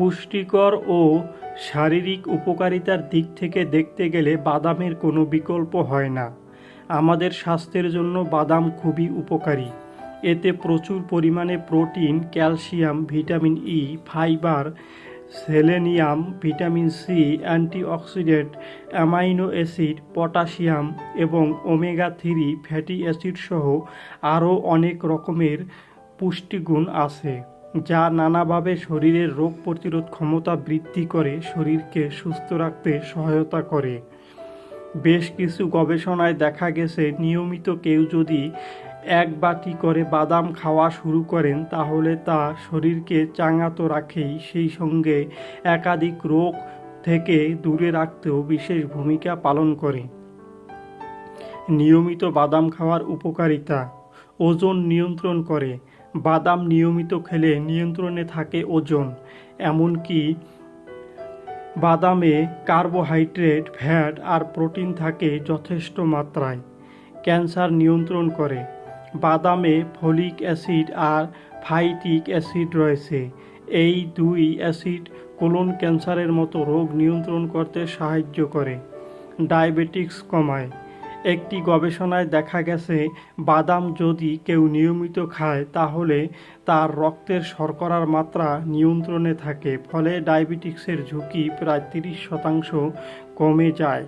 পুষ্টিকর ও শারীরিক উপকারিতার দিক থেকে দেখতে গেলে বাদামের কোনো বিকল্প হয় না। আমাদের স্বাস্থ্যের জন্য বাদাম খুবই উপকারী। এতে প্রচুর পরিমাণে protein, calcium, vitamin E fibre, selenium, vitamin C antioxidant, amino acid, potassium এবং ওমেগা থ্রি ফ্যাটি অ্যাসিড সহ আরও অনেক রকমের পুষ্টিগুণ আছে। যা নানাভাবে শরীরের রোগ প্রতিরোধ ক্ষমতা বৃদ্ধি করে শরীরকে সুস্থ রাখতে সহায়তা করে। বেশ কিছু গবেষণায় দেখা গেছে, নিয়মিত কেউ যদি এক বাটি করে বাদাম খাওয়া শুরু করেন, তাহলে তা শরীরকে চাঙা রাখেই সেই সঙ্গে একাধিক রোগ থেকে দূরে রাখতেও বিশেষ ভূমিকা পালন করে। নিয়মিত বাদাম খাওয়ার উপকারিতা, ওজন নিয়ন্ত্রণ করে বাদাম নিয়মিত খেলে নিয়ন্ত্রণে থাকে ওজন, এমনকি বাদামে কার্বোহাইড্রেট, ফ্যাট আর প্রোটিন থাকে যথেষ্ট মাত্রায়। ক্যান্সার নিয়ন্ত্রণ করে। বাদামে ফলিক অ্যাসিড আর ফাইটিক অ্যাসিড রয়েছে। এই দুই অ্যাসিড কোলন ক্যান্সারের মতো রোগ নিয়ন্ত্রণ করতে সাহায্য করে। ডায়াবেটিক্স কমায়। একটি গবেষণায় দেখা গেছে, বাদাম যদি কেউ নিয়মিত খায়, তাহলে তার রক্তের শর্করার মাত্রা নিয়ন্ত্রণে থাকে, ফলে ডায়াবেটিক্সের ঝুঁকি প্রায় তিরিশ শতাংশ কমে যায়।